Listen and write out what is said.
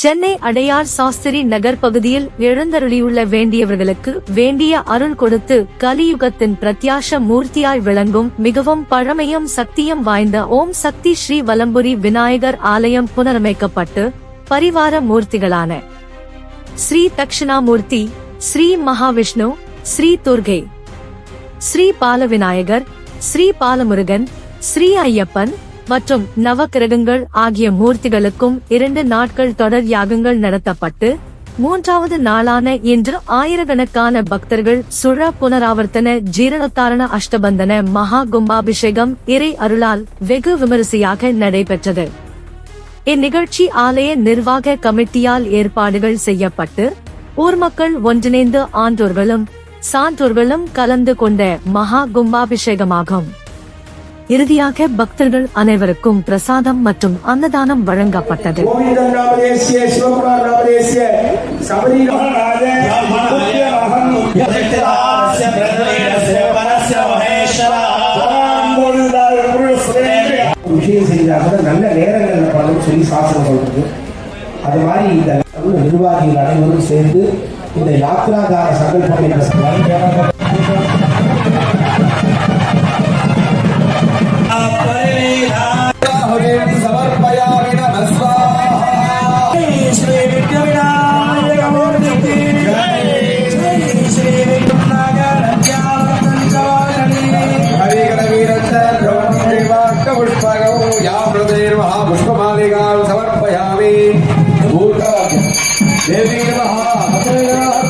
சென்னை அடையார் சாஸ்திரி நகர் பகுதியில் எழுந்தருளியுள்ள வேண்டியவர்களுக்கு வேண்டிய அருள் கொடுத்து கலியுகத்தின் பிரத்யாஷ மூர்த்தியாய் விளங்கும் மிகவும் பழமையும் சக்தியும் வாய்ந்த ஓம் சக்தி ஸ்ரீ வலம்புரி விநாயகர் ஆலயம் புனரமைக்கப்பட்டு பரிவார மூர்த்திகளான ஸ்ரீ தக்ஷணாமூர்த்தி ஸ்ரீ மகாவிஷ்ணு ஸ்ரீ துர்கை ஸ்ரீ பாலவிநாயகர் ஸ்ரீ பாலமுருகன் ஸ்ரீ ஐயப்பன் மற்றும் நவக்கிரகங்கள் ஆகிய மூர்த்திகளுக்கும் இரண்டு நாட்கள் தொடர் யாகங்கள் நடத்தப்பட்டு மூன்றாவது நாளான இன்று ஆயிரக்கணக்கான பக்தர்கள் சுழ புனராவர்த்தன ஜீரணோத்தாரண அஷ்டபந்தன மகா கும்பாபிஷேகம் இறை அருளால் வெகு விமரிசையாக நடைபெற்றது. இந்நிகழ்ச்சி ஆலய நிர்வாக கமிட்டியால் ஏற்பாடுகள் செய்யப்பட்டு ஊர் மக்கள் ஒன்றிணைந்து ஆண்டோர்களும் சான்றோர்களும் கலந்து கொண்ட மகா கும்பாபிஷேகமாகும். இறுதியாக பக்தர்கள் அனைவருக்கும் பிரசாதம் மற்றும் அன்னதானம் வழங்கப்பட்டது. விஷயம் செஞ்சாக நல்ல நேரங்களில் பண்ணணும் சொல்லி சாசனம் சொல்றது அது மாதிரி இந்த நிர்வாகிகள் அனைவரும் சேர்ந்து இந்த யாத்ராகார சங்கல்பம் என்ற हरिगणवीरचन्द्रवाक्यपुष्पगौ या मृदेर्महापुष्पमालिकां समर्पयामि देवी नमः लोकप्रदे नमः